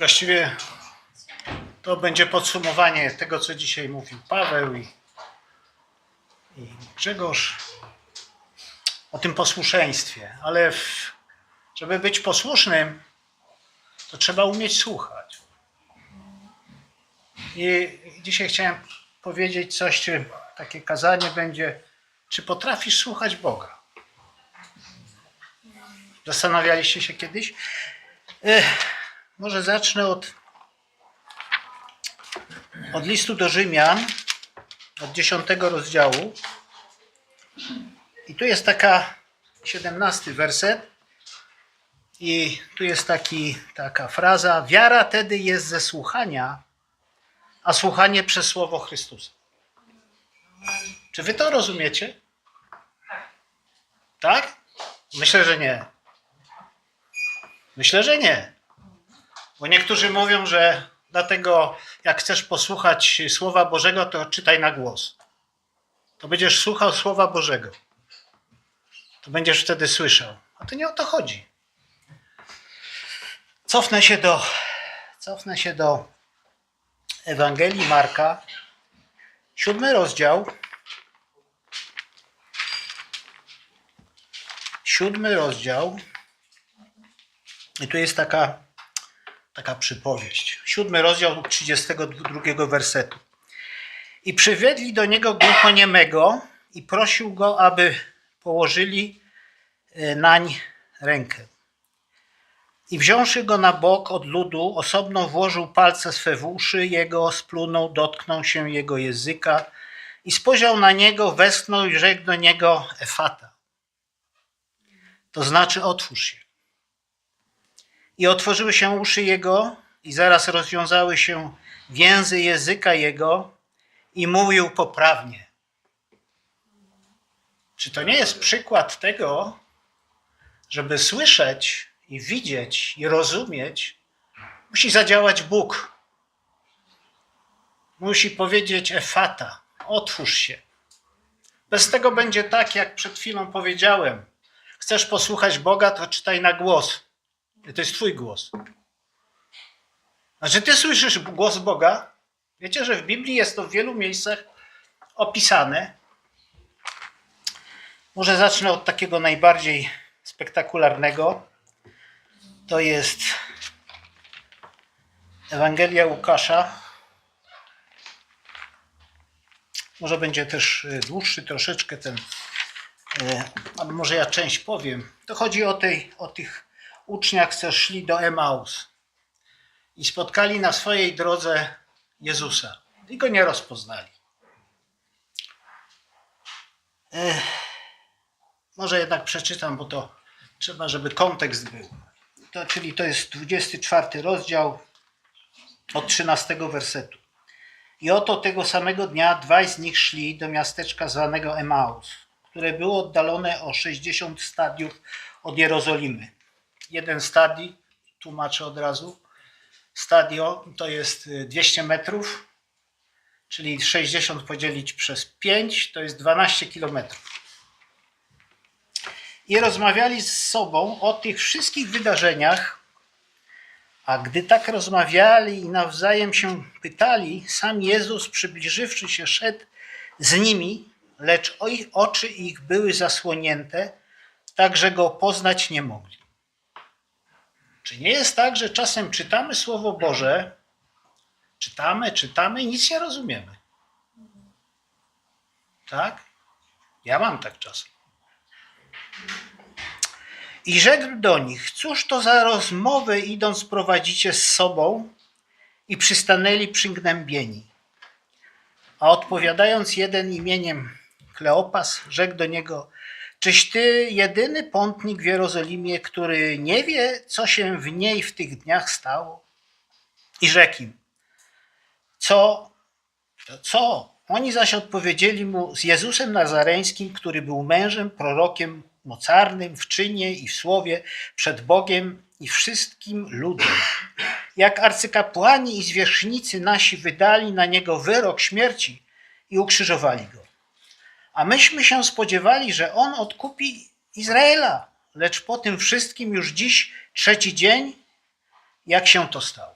Właściwie to będzie podsumowanie tego, co dzisiaj mówił Paweł i, i Grzegorz o tym posłuszeństwie. Ale w, żeby być posłusznym, to trzeba umieć słuchać. I dzisiaj chciałem powiedzieć coś, czy takie kazanie będzie, czy potrafisz słuchać Boga? Zastanawialiście się kiedyś? Ech, może zacznę od, od listu do Rzymian, od dziesiątego rozdziału. I tu jest taka siedemnasty werset. I tu jest taki, taka fraza: Wiara tedy jest ze słuchania, a słuchanie przez słowo Chrystusa. Czy wy to rozumiecie? Tak? Myślę, że nie. Myślę, że nie. Bo niektórzy mówią, że dlatego jak chcesz posłuchać Słowa Bożego, to czytaj na głos. To będziesz słuchał Słowa Bożego. To będziesz wtedy słyszał. A to nie o to chodzi. Cofnę się do, cofnę się do Ewangelii Marka, siódmy rozdział. Siódmy rozdział. I tu jest taka, taka przypowieść. Siódmy rozdział 32 wersetu. I przywiedli do niego głuchoniemego i prosił go, aby położyli e, nań rękę. I wziąwszy go na bok od ludu, osobno włożył palce swe w uszy jego, splunął, dotknął się jego języka i spojrzał na niego, westchnął i rzekł do niego Efata. To znaczy otwórz się. I otworzyły się uszy jego i zaraz rozwiązały się więzy języka jego i mówił poprawnie. Czy to nie jest przykład tego, żeby słyszeć i widzieć i rozumieć, musi zadziałać Bóg. Musi powiedzieć Efata, otwórz się. Bez tego będzie tak, jak przed chwilą powiedziałem. Chcesz posłuchać Boga, to czytaj na głos. To jest Twój głos. Znaczy, Ty słyszysz głos Boga. Wiecie, że w Biblii jest to w wielu miejscach opisane. Może zacznę od takiego najbardziej spektakularnego. To jest Ewangelia Łukasza. Może będzie też y, dłuższy troszeczkę ten, ale może ja część powiem. To chodzi o, tej, o tych uczniach, co szli do Emaus i spotkali na swojej drodze Jezusa i go nie rozpoznali. Ech, może jednak przeczytam, bo to trzeba, żeby kontekst był. To, czyli to jest 24 rozdział od 13 wersetu. I oto tego samego dnia dwaj z nich szli do miasteczka zwanego Emaus, które było oddalone o 60 stadiów od Jerozolimy. Jeden stadii, tłumaczę od razu, stadio to jest y, 200 metrów, czyli 60 podzielić przez 5 to jest 12 kilometrów. I rozmawiali z sobą o tych wszystkich wydarzeniach, a gdy tak rozmawiali i nawzajem się pytali, sam Jezus przybliżywszy się szedł z nimi, lecz oczy ich były zasłonięte, tak że go poznać nie mogli. Czy nie jest tak, że czasem czytamy Słowo Boże, czytamy, czytamy i nic nie rozumiemy? Tak? Ja mam tak czasem. I rzekł do nich, cóż to za rozmowę idąc prowadzicie z sobą? I przystanęli przygnębieni. A odpowiadając jeden imieniem Kleopas, rzekł do niego, czyś ty jedyny pątnik w Jerozolimie, który nie wie, co się w niej w tych dniach stało? I rzekł im, co, co? Oni zaś odpowiedzieli mu z Jezusem Nazareńskim, który był mężem, prorokiem mocarnym w czynie i w słowie przed Bogiem i wszystkim ludem. Jak arcykapłani i zwierzchnicy nasi wydali na niego wyrok śmierci i ukrzyżowali go. A myśmy się spodziewali, że on odkupi Izraela, lecz po tym wszystkim już dziś trzeci dzień, jak się to stało.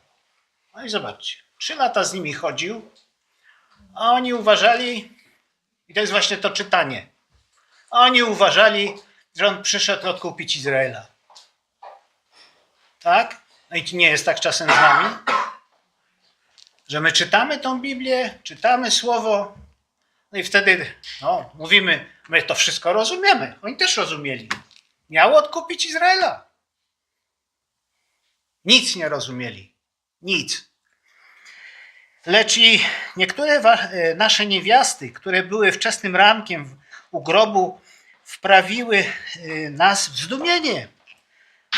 No i zobaczcie, trzy lata z nimi chodził, a oni uważali, i to jest właśnie to czytanie, a oni uważali, że on przyszedł odkupić Izraela. Tak? No i nie jest tak czasem z nami, że my czytamy tą Biblię, czytamy Słowo, no i wtedy no, mówimy, my to wszystko rozumiemy. Oni też rozumieli. Miało odkupić Izraela. Nic nie rozumieli. Nic. Lecz i niektóre e, nasze niewiasty, które były wczesnym rankiem u grobu, wprawiły e, nas w zdumienie,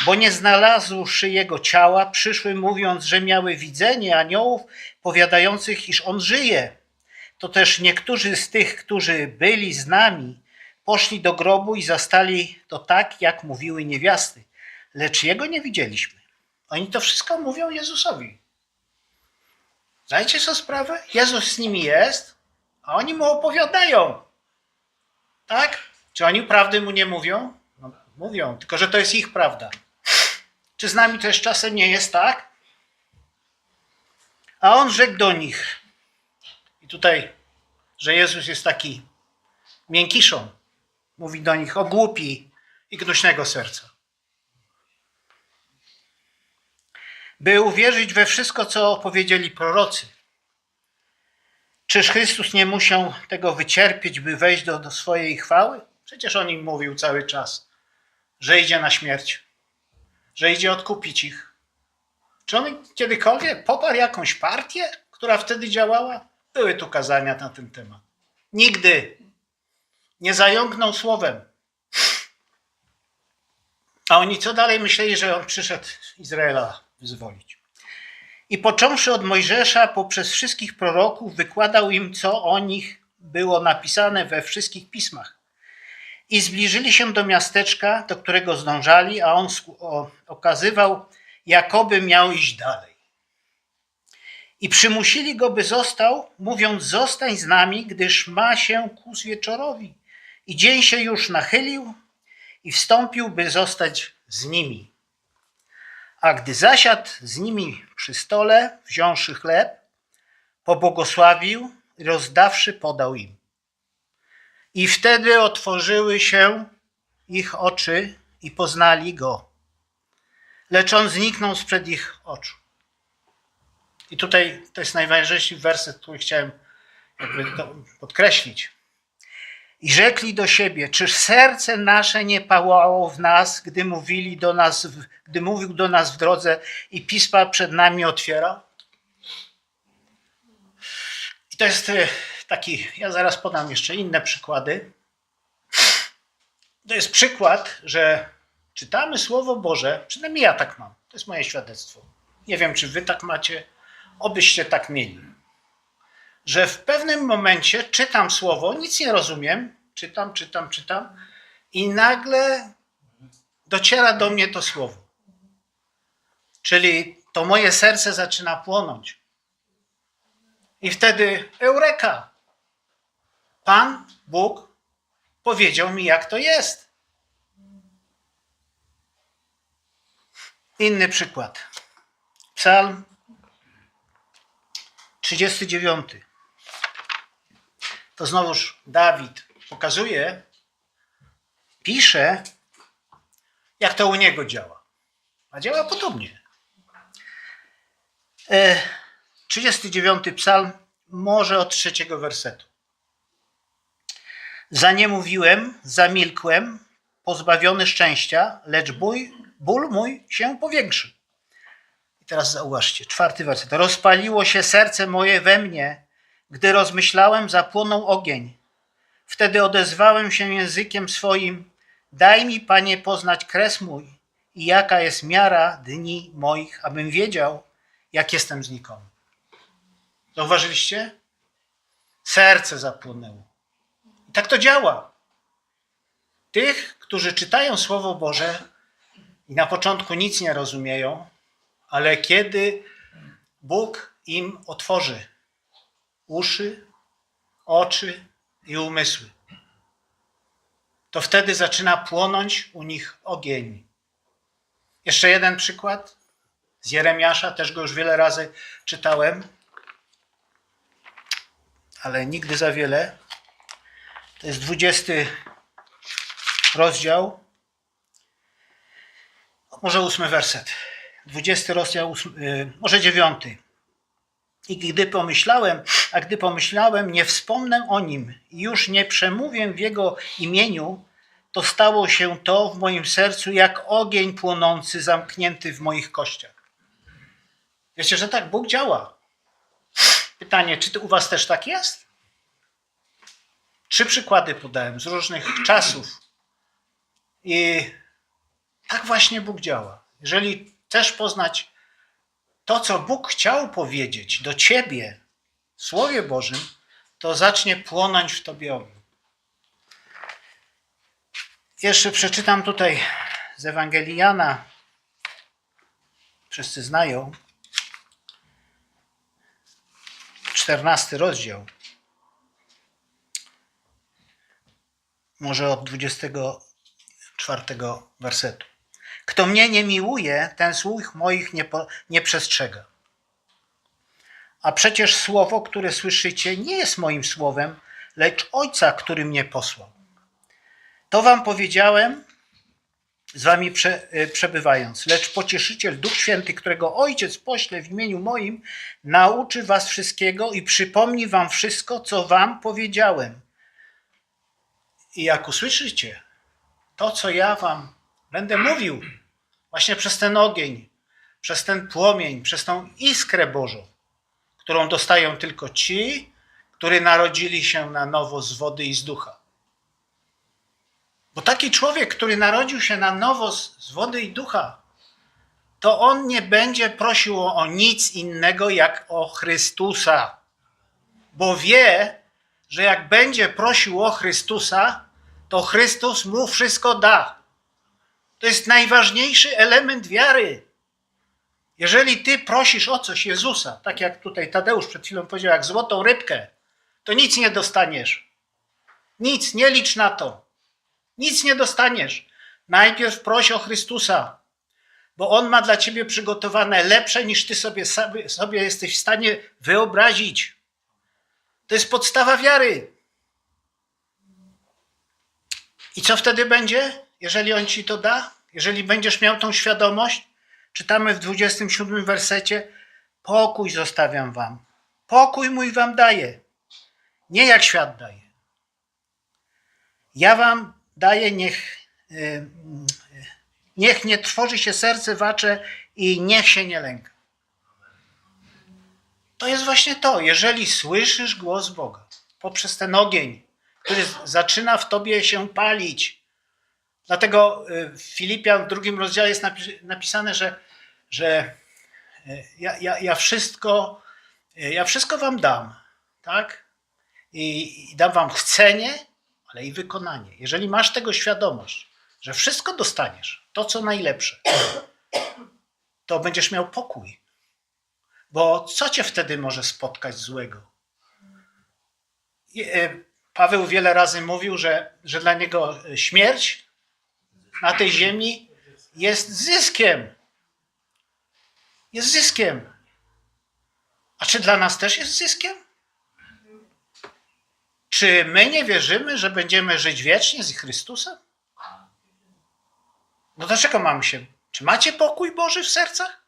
bo nie znalazłszy jego ciała, przyszły mówiąc, że miały widzenie aniołów powiadających, iż on żyje. To też niektórzy z tych, którzy byli z nami, poszli do grobu i zastali to tak, jak mówiły niewiasty, lecz jego nie widzieliśmy. Oni to wszystko mówią Jezusowi. Zdajcie sobie sprawę? Jezus z nimi jest, a oni mu opowiadają. Tak? Czy oni prawdy mu nie mówią? No, mówią, tylko że to jest ich prawda. Czy z nami też czasem nie jest tak? A on rzekł do nich. I tutaj, że Jezus jest taki miękiszą. Mówi do nich o głupi i gnuśnego serca. By uwierzyć we wszystko, co powiedzieli prorocy. Czyż Chrystus nie musiał tego wycierpieć, by wejść do, do swojej chwały? Przecież on im mówił cały czas, że idzie na śmierć, że idzie odkupić ich. Czy on kiedykolwiek poparł jakąś partię, która wtedy działała? Były tu kazania na ten temat. Nigdy nie zająknął słowem. A oni co dalej myśleli, że on przyszedł Izraela wyzwolić. I począwszy od Mojżesza poprzez wszystkich proroków, wykładał im, co o nich było napisane we wszystkich pismach. I zbliżyli się do miasteczka, do którego zdążali, a on okazywał, jakoby miał iść dalej. I przymusili go, by został, mówiąc: Zostań z nami, gdyż ma się ku wieczorowi. I dzień się już nachylił i wstąpił, by zostać z nimi. A gdy zasiadł z nimi przy stole, wziąwszy chleb, pobłogosławił rozdawszy podał im. I wtedy otworzyły się ich oczy i poznali go. Lecz on zniknął sprzed ich oczu. I tutaj to jest najważniejszy werset, który chciałem podkreślić. I rzekli do siebie, czyż serce nasze nie pałało w nas, gdy mówili do nas, gdy mówił do nas w drodze i pisma przed nami otwierał? I to jest e, taki, ja zaraz podam jeszcze inne przykłady. To jest przykład, że czytamy Słowo Boże, przynajmniej ja tak mam, to jest moje świadectwo. Nie wiem, czy wy tak macie, obyście tak mieli że w pewnym momencie czytam słowo, nic nie rozumiem, czytam, czytam, czytam i nagle dociera do mnie to słowo. Czyli to moje serce zaczyna płonąć. I wtedy eureka! Pan, Bóg powiedział mi, jak to jest. Inny przykład. Psalm 39 to znowuż Dawid pokazuje, pisze, jak to u niego działa. A działa podobnie. E, 39 psalm, może od trzeciego wersetu. Za nie mówiłem, zamilkłem, pozbawiony szczęścia, lecz bój, ból mój się powiększy. Teraz zauważcie, czwarty werset. Rozpaliło się serce moje we mnie, gdy rozmyślałem, zapłonął ogień. Wtedy odezwałem się językiem swoim: Daj mi, panie, poznać kres mój i jaka jest miara dni moich, abym wiedział, jak jestem znikomy. Zauważyliście? Serce zapłonęło. I tak to działa. Tych, którzy czytają Słowo Boże i na początku nic nie rozumieją, ale kiedy Bóg im otworzy uszy, oczy i umysły, to wtedy zaczyna płonąć u nich ogień. Jeszcze jeden przykład z Jeremiasza, też go już wiele razy czytałem, ale nigdy za wiele. To jest 20 rozdział, może ósmy werset. 20 rozdział, y, może dziewiąty. I gdy pomyślałem, a gdy pomyślałem, nie wspomnę o nim i już nie przemówię w jego imieniu, to stało się to w moim sercu jak ogień płonący, zamknięty w moich kościach. Wiecie, że tak Bóg działa. Pytanie, czy to u was też tak jest? Trzy przykłady podałem z różnych czasów. I tak właśnie Bóg działa. Jeżeli chcesz poznać to, co Bóg chciał powiedzieć do ciebie w Słowie Bożym, to zacznie płonąć w tobie ogień. Jeszcze przeczytam tutaj z Ewangelii Jana. Wszyscy znają. 14 rozdział. Może od 24 wersetu. Kto mnie nie miłuje, ten słów moich nie, po, nie przestrzega. A przecież słowo, które słyszycie, nie jest moim słowem, lecz Ojca, który mnie posłał. To wam powiedziałem, z wami prze, y, przebywając. Lecz pocieszyciel, Duch Święty, którego Ojciec pośle w imieniu moim, nauczy was wszystkiego i przypomni wam wszystko, co wam powiedziałem. I jak usłyszycie to, co ja wam będę mówił, właśnie przez ten ogień, przez ten płomień, przez tą iskrę Bożą, którą dostają tylko ci, którzy narodzili się na nowo z wody i z ducha. Bo taki człowiek, który narodził się na nowo z, wody i ducha, to on nie będzie prosił o nic innego jak o Chrystusa. Bo wie, że jak będzie prosił o Chrystusa, to Chrystus mu wszystko da. To jest najważniejszy element wiary. Jeżeli ty prosisz o coś Jezusa, tak jak tutaj Tadeusz przed chwilą powiedział, jak złotą rybkę, to nic nie dostaniesz. Nic, nie licz na to. Nic nie dostaniesz. Najpierw proś o Chrystusa, bo On ma dla ciebie przygotowane lepsze niż ty sobie, sobie, jesteś w stanie wyobrazić. To jest podstawa wiary. I co wtedy będzie, jeżeli On ci to da? Jeżeli będziesz miał tą świadomość? Czytamy w 27 wersecie: Pokój zostawiam wam. Pokój mój wam daję. Nie jak świat daje. Ja wam daję, niech, y, niech nie trwoży się serce wasze i niech się nie lęka. To jest właśnie to. Jeżeli słyszysz głos Boga poprzez ten ogień, który zaczyna w tobie się palić. Dlatego y, w Filipian w drugim rozdziale jest napisane, że, że y, ja, ja, ja, wszystko, ja wszystko wam dam, tak? I, I dam wam chcenie, ale i wykonanie. Jeżeli masz tego świadomość, że wszystko dostaniesz, to co najlepsze, to będziesz miał pokój. Bo co cię wtedy może spotkać złego? Paweł wiele razy mówił, że, że dla niego śmierć na tej ziemi jest zyskiem. Jest zyskiem. A czy dla nas też jest zyskiem? Czy my nie wierzymy, że będziemy żyć wiecznie z Chrystusem? No dlaczego mamy się? Czy macie pokój Boży w sercach?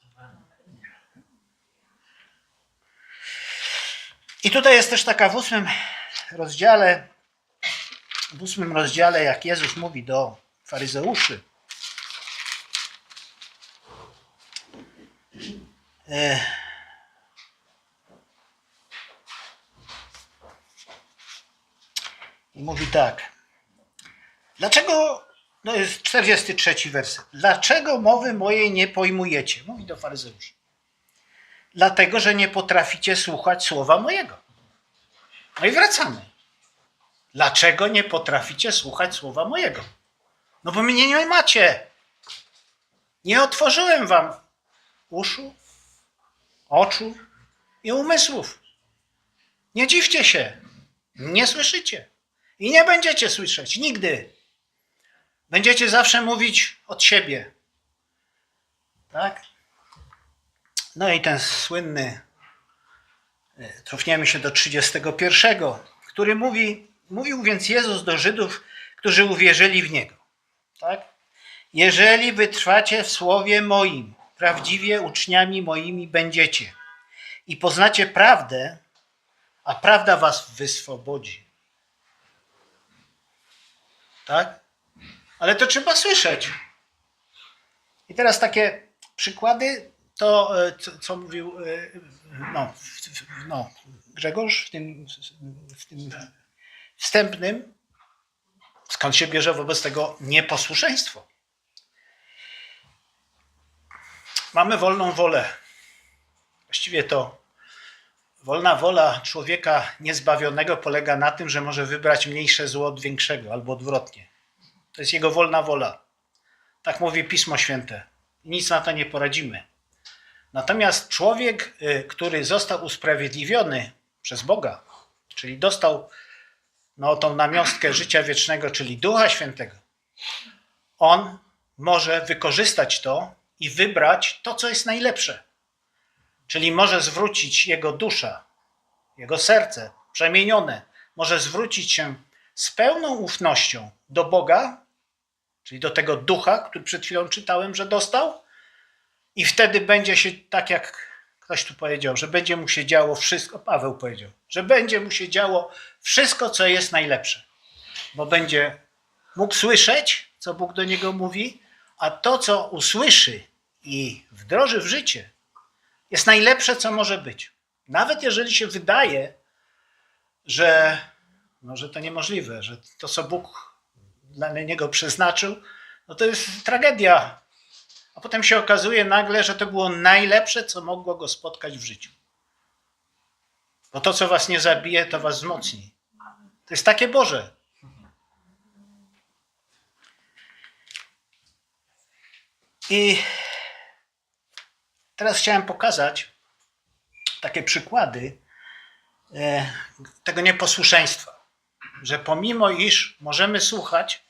I tutaj jest też taka w ósmym rozdziale, w ósmym rozdziale, jak Jezus mówi do faryzeuszy. E, I mówi tak. Dlaczego, no jest 43 werset. Dlaczego mowy mojej nie pojmujecie? Mówi do faryzeuszy. Dlatego, że nie potraficie słuchać słowa mojego. No i wracamy. Dlaczego nie potraficie słuchać słowa mojego? No bo mnie nie macie. Nie otworzyłem wam uszu, oczu i umysłów. Nie dziwcie się. Nie słyszycie. I nie będziecie słyszeć nigdy. Będziecie zawsze mówić od siebie. Tak? No i ten słynny, e, cofniemy się do 31, który mówi, mówił więc Jezus do Żydów, którzy uwierzyli w Niego. Tak? Jeżeli wytrwacie w słowie moim, prawdziwie uczniami moimi będziecie i poznacie prawdę, a prawda was wyswobodzi. Tak? Ale to trzeba słyszeć. I teraz takie przykłady, to e, co, co mówił e, no, no, Grzegorz w tym, w tym wstępnym, skąd się bierze wobec tego nieposłuszeństwo. Mamy wolną wolę. Właściwie to wolna wola człowieka niezbawionego polega na tym, że może wybrać mniejsze zło od większego, albo odwrotnie. To jest jego wolna wola. Tak mówi Pismo Święte. Nic na to nie poradzimy. Natomiast człowiek, y, który został usprawiedliwiony przez Boga, czyli dostał no, tą namiastkę życia wiecznego, czyli Ducha Świętego, on może wykorzystać to i wybrać to, co jest najlepsze. Czyli może zwrócić jego dusza, jego serce przemienione, może zwrócić się z pełną ufnością do Boga, czyli do tego ducha, który przed chwilą czytałem, że dostał, i wtedy będzie się, tak jak ktoś tu powiedział, że będzie mu się działo wszystko, Paweł powiedział, że będzie mu się działo wszystko, co jest najlepsze. Bo będzie mógł słyszeć, co Bóg do niego mówi, a to, co usłyszy i wdroży w życie, jest najlepsze, co może być. Nawet jeżeli się wydaje, że, no, że to niemożliwe, że to, co Bóg dla niego przeznaczył, no to jest tragedia. A potem się okazuje nagle, że to było najlepsze, co mogło go spotkać w życiu. Bo to, co was nie zabije, to was wzmocni. To jest takie Boże. I teraz chciałem pokazać takie przykłady e, tego nieposłuszeństwa. Że pomimo iż możemy słuchać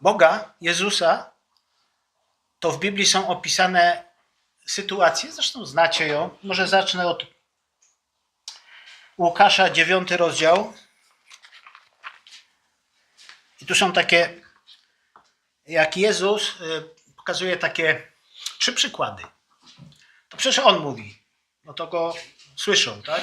Boga, Jezusa, to w Biblii są opisane sytuacje, zresztą znacie ją. Może zacznę od Łukasza, 9 rozdział. I tu są takie, jak Jezus y, pokazuje takie trzy przykłady. To przecież On mówi, no to go słyszą, tak?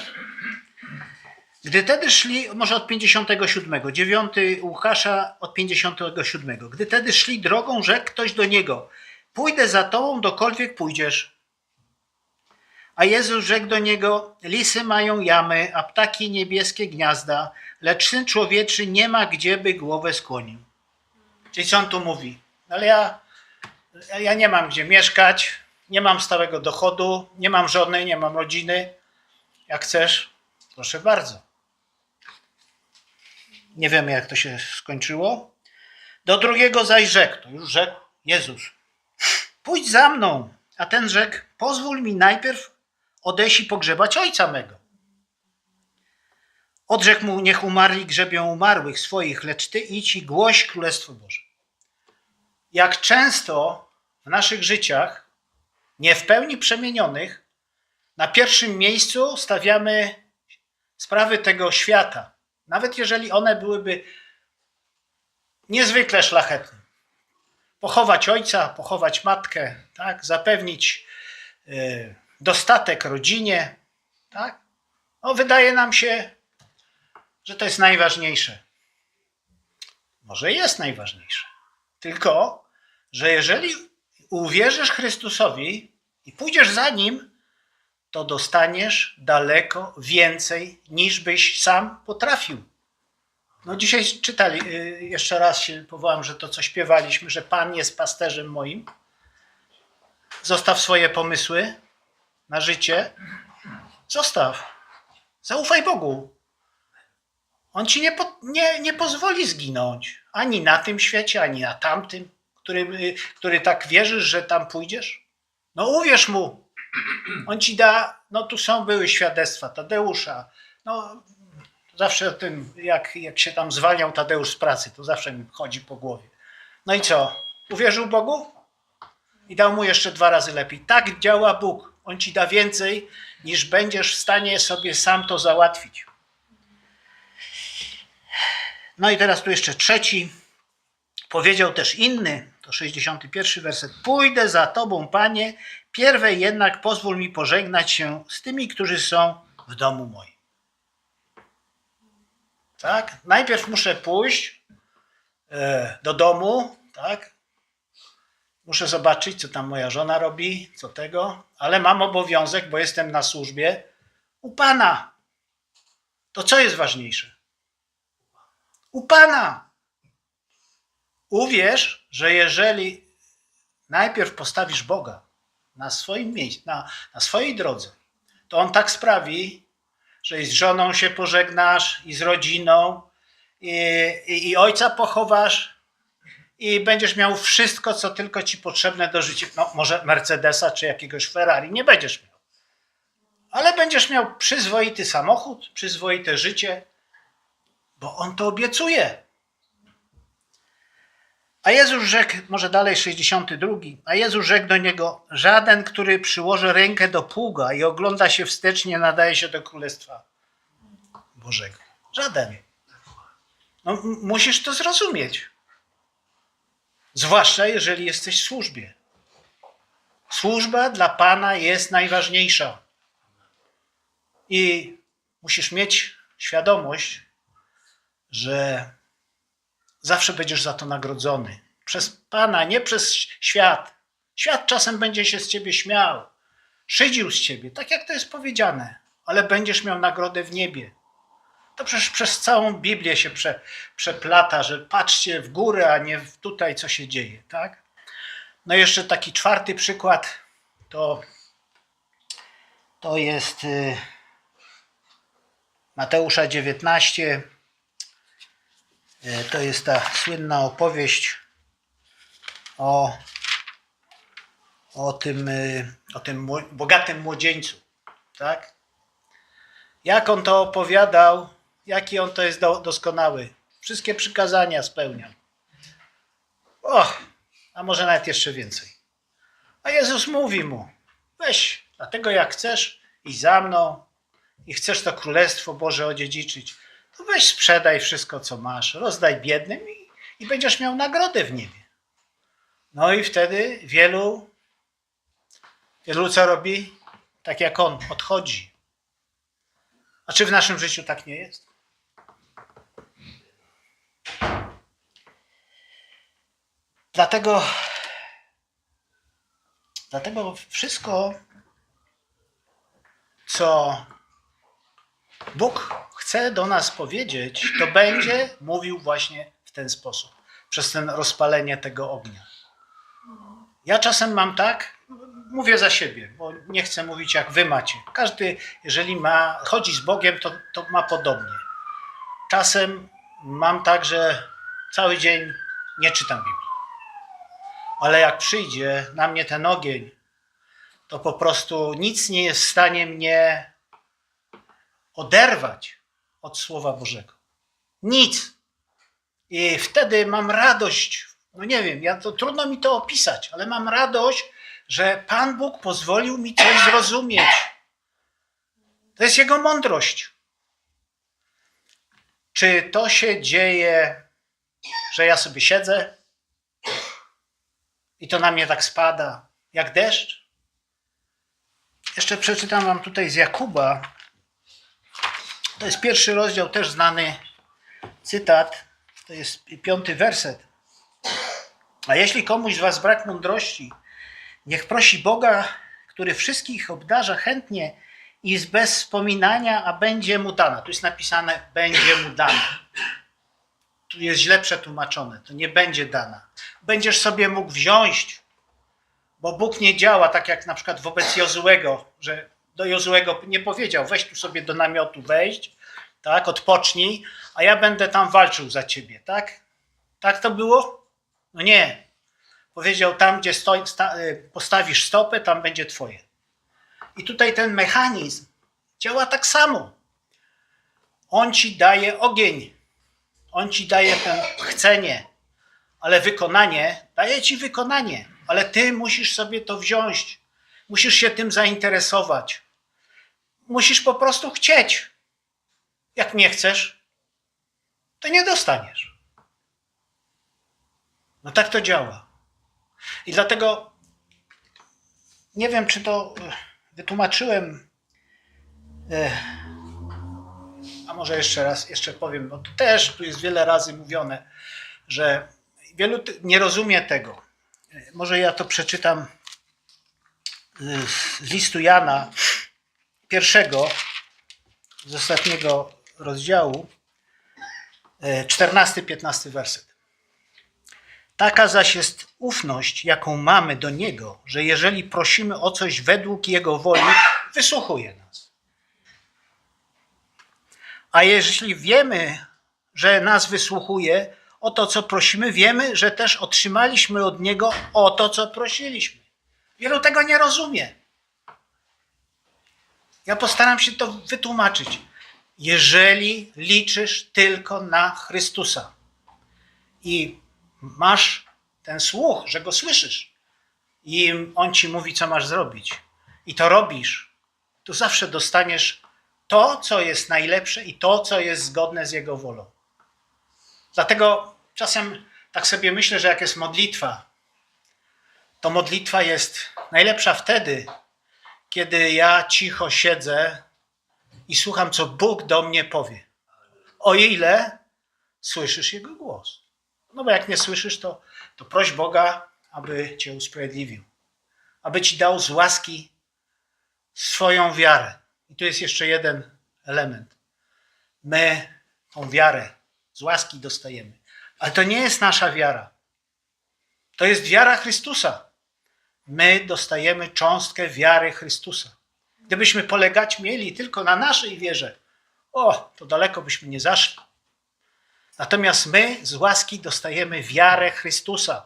Gdy tedy szli, może od 57, 9 Łukasza od 57. Gdy tedy szli drogą, rzekł ktoś do niego: Pójdę za tobą, dokolwiek pójdziesz. A Jezus rzekł do niego: Lisy mają jamy, a ptaki niebieskie gniazda, lecz syn człowieczy nie ma gdzie by głowę skłonił. Czyli co on tu mówi? Ale ja, ja nie mam gdzie mieszkać, nie mam stałego dochodu, nie mam żony, nie mam rodziny. Jak chcesz, proszę bardzo. Nie wiemy, jak to się skończyło. Do drugiego zaś rzekł, to już rzekł Jezus, pójdź za mną. A ten rzekł, pozwól mi najpierw odejść i pogrzebać ojca mego. Odrzekł mu, niech umarli grzebią umarłych swoich, lecz ty idź i głoś Królestwo Boże. Jak często w naszych życiach, nie w pełni przemienionych, na pierwszym miejscu stawiamy sprawy tego świata, nawet jeżeli one byłyby niezwykle szlachetne. Pochować ojca, pochować matkę, tak? zapewnić y, dostatek rodzinie. Tak? No, wydaje nam się, że to jest najważniejsze. Może jest najważniejsze. Tylko, że jeżeli uwierzysz Chrystusowi i pójdziesz za nim, to dostaniesz daleko więcej, niż byś sam potrafił. No dzisiaj czytali, y, jeszcze raz się powołam, że to co śpiewaliśmy, że Pan jest pasterzem moim. Zostaw swoje pomysły na życie. Zostaw. Zaufaj Bogu. On ci nie, po, nie, nie pozwoli zginąć. Ani na tym świecie, ani na tamtym, który, y, który tak wierzysz, że tam pójdziesz. No uwierz mu. On ci da, no tu są, były świadectwa Tadeusza. No zawsze o tym, jak, jak się tam zwalniał Tadeusz z pracy, to zawsze mi chodzi po głowie. No i co? Uwierzył Bogu? I dał mu jeszcze dwa razy lepiej. Tak działa Bóg. On ci da więcej, niż będziesz w stanie sobie sam to załatwić. No i teraz tu jeszcze trzeci. Powiedział też inny, to 61 werset. Pójdę za tobą, panie, pierwej jednak pozwól mi pożegnać się z tymi, którzy są w domu moim. Tak? Najpierw muszę pójść e, do domu, tak? Muszę zobaczyć, co tam moja żona robi, co tego, ale mam obowiązek, bo jestem na służbie u Pana. To co jest ważniejsze? U Pana. Uwierz, że jeżeli najpierw postawisz Boga na swoim miejscu, na, na swojej drodze, to On tak sprawi, że z żoną się pożegnasz, i z rodziną, i, i, i ojca pochowasz, i będziesz miał wszystko, co tylko ci potrzebne do życia. No, może Mercedesa czy jakiegoś Ferrari nie będziesz miał. Ale będziesz miał przyzwoity samochód, przyzwoite życie, bo on to obiecuje. A Jezus rzekł, może dalej 62, a Jezus rzekł do niego, żaden, który przyłoży rękę do pługa i ogląda się wstecz, nie nadaje się do Królestwa Bożego. Żaden. No, musisz to zrozumieć. Zwłaszcza jeżeli jesteś w służbie. Służba dla Pana jest najważniejsza. I musisz mieć świadomość, że zawsze będziesz za to nagrodzony. Przez Pana, nie przez świat. Świat czasem będzie się z ciebie śmiał, szydził z ciebie, tak jak to jest powiedziane, ale będziesz miał nagrodę w niebie. To przecież przez całą Biblię się prze, przeplata, że patrzcie w górę, a nie tutaj, co się dzieje, tak? No jeszcze taki czwarty przykład to, to jest y, Mateusza 19. Y, To jest ta słynna opowieść o, o tym, y, o tym bogatym młodzieńcu, tak? Jak on to opowiadał, jaki on to jest do, doskonały. Wszystkie przykazania spełniał. Och, a może nawet jeszcze więcej. A Jezus mówi mu: weź, dlatego jak chcesz i za mną, i chcesz to Królestwo Boże odziedziczyć, to weź sprzedaj wszystko, co masz, rozdaj biednym i, i będziesz miał nagrodę w niebie. No i wtedy wielu, wielu co robi? Tak jak on, odchodzi. A czy w naszym życiu tak nie jest? Dlatego, dlatego wszystko, co Bóg chce do nas powiedzieć, to będzie mówił właśnie w ten sposób, przez ten rozpalenie tego ognia. Ja czasem mam tak, mówię za siebie, bo nie chcę mówić jak wy macie. Każdy, jeżeli ma, chodzi z Bogiem, to, to ma podobnie. Czasem mam tak, że cały dzień nie czytam Biblii. Ale jak przyjdzie na mnie ten ogień, to po prostu nic nie jest w stanie mnie oderwać od Słowa Bożego. Nic. I wtedy mam radość. No nie wiem, ja to trudno mi to opisać, ale mam radość, że Pan Bóg pozwolił mi coś zrozumieć. To jest Jego mądrość. Czy to się dzieje, że ja sobie siedzę i to na mnie tak spada, jak deszcz? Jeszcze przeczytam wam tutaj z Jakuba. To jest pierwszy rozdział, też znany cytat. To jest piąty werset. A jeśli komuś z was brak mądrości, niech prosi Boga, który wszystkich obdarza chętnie i z bez wspominania, a będzie mu dana. Tu jest napisane, będzie mu dana. Tu jest źle przetłumaczone, to nie będzie dana. Będziesz sobie mógł wziąć, bo Bóg nie działa tak jak na przykład wobec Jozułego, że do Jozułego nie powiedział, weź tu sobie do namiotu wejść, tak, odpocznij, a ja będę tam walczył za ciebie, tak? Tak to było? No nie. Powiedział, tam gdzie stoi, y, postawisz stopę, tam będzie twoje. I tutaj ten mechanizm działa tak samo. On ci daje ogień, on ci daje ten chcenie, ale wykonanie daje ci wykonanie, ale ty musisz sobie to wziąć. Musisz się tym zainteresować. Musisz po prostu chcieć. Jak nie chcesz, to nie dostaniesz. No tak to działa. I dlatego nie wiem, czy to e, wytłumaczyłem. e, A może jeszcze raz, jeszcze powiem, bo tu też tu jest wiele razy mówione, że wielu nie rozumie tego. E, Może ja to przeczytam z listu Jana pierwszego, z ostatniego rozdziału, 14-15 werset. Taka zaś jest ufność, jaką mamy do Niego, że jeżeli prosimy o coś według Jego woli, wysłuchuje nas. A jeśli wiemy, że nas wysłuchuje o to, co prosimy, wiemy, że też otrzymaliśmy od Niego o to, co prosiliśmy. Wielu tego nie rozumie. Ja postaram się to wytłumaczyć. Jeżeli liczysz tylko na Chrystusa i masz ten słuch, że go słyszysz i on ci mówi, co masz zrobić, i to robisz, to zawsze dostaniesz to, co jest najlepsze i to, co jest zgodne z jego wolą. Dlatego czasem tak sobie myślę, że jak jest modlitwa, to modlitwa jest najlepsza wtedy, kiedy ja cicho siedzę i słucham, co Bóg do mnie powie. O ile słyszysz Jego głos. No bo jak nie słyszysz, to, to proś Boga, aby cię usprawiedliwił. Aby ci dał z łaski swoją wiarę. I tu jest jeszcze jeden element. My tą wiarę z łaski dostajemy. Ale to nie jest nasza wiara. To jest wiara Chrystusa. My dostajemy cząstkę wiary Chrystusa. Gdybyśmy polegać mieli tylko na naszej wierze, o, to daleko byśmy nie zaszli. Natomiast my z łaski dostajemy wiarę Chrystusa.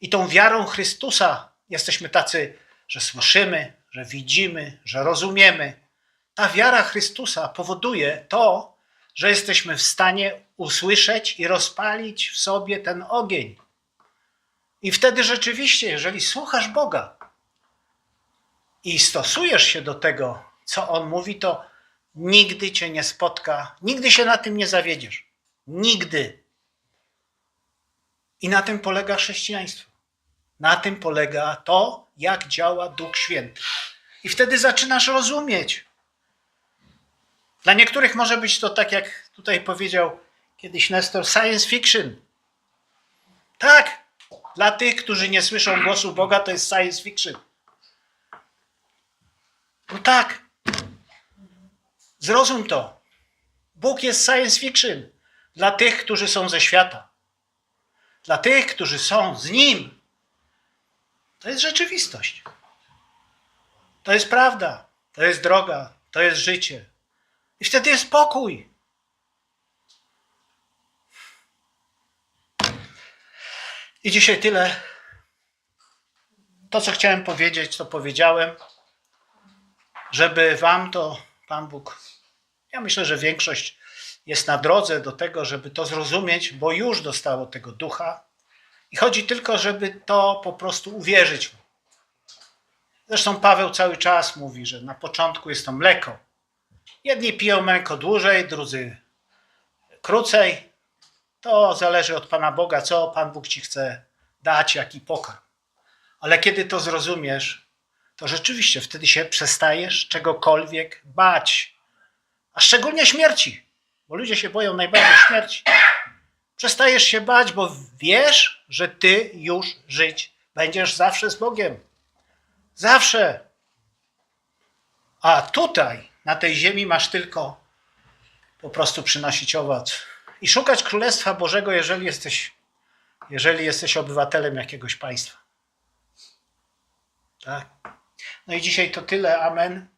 I tą wiarą Chrystusa jesteśmy tacy, że słyszymy, że widzimy, że rozumiemy. Ta wiara Chrystusa powoduje to, że jesteśmy w stanie usłyszeć i rozpalić w sobie ten ogień. I wtedy rzeczywiście, jeżeli słuchasz Boga i stosujesz się do tego, co On mówi, to nigdy cię nie spotka, nigdy się na tym nie zawiedziesz. Nigdy. I na tym polega chrześcijaństwo. Na tym polega to, jak działa Duch Święty. I wtedy zaczynasz rozumieć. Dla niektórych może być to tak, jak tutaj powiedział kiedyś Nestor, science fiction. Tak, dla tych, którzy nie słyszą głosu Boga, to jest science fiction. No tak. Zrozum to. Bóg jest science fiction dla tych, którzy są ze świata. Dla tych, którzy są z Nim. To jest rzeczywistość. To jest prawda. To jest droga. To jest życie. I wtedy jest pokój. I dzisiaj tyle. To, co chciałem powiedzieć, to powiedziałem. Żeby Wam to Pan Bóg, ja myślę, że większość jest na drodze do tego, żeby to zrozumieć, bo już dostało tego ducha. I chodzi tylko, żeby to po prostu uwierzyć mu. Zresztą Paweł cały czas mówi, że na początku jest to mleko. Jedni piją mleko dłużej, drudzy krócej. To zależy od Pana Boga, co Pan Bóg ci chce dać, jaki pokarm. Ale kiedy to zrozumiesz, to rzeczywiście wtedy się przestajesz czegokolwiek bać. A szczególnie śmierci, bo ludzie się boją najbardziej śmierci. Przestajesz się bać, bo wiesz, że ty już żyć będziesz zawsze z Bogiem. Zawsze. A tutaj, na tej ziemi, masz tylko po prostu przynosić owoc i szukać Królestwa Bożego, jeżeli jesteś, jeżeli jesteś obywatelem jakiegoś państwa. Tak? No i dzisiaj to tyle. Amen.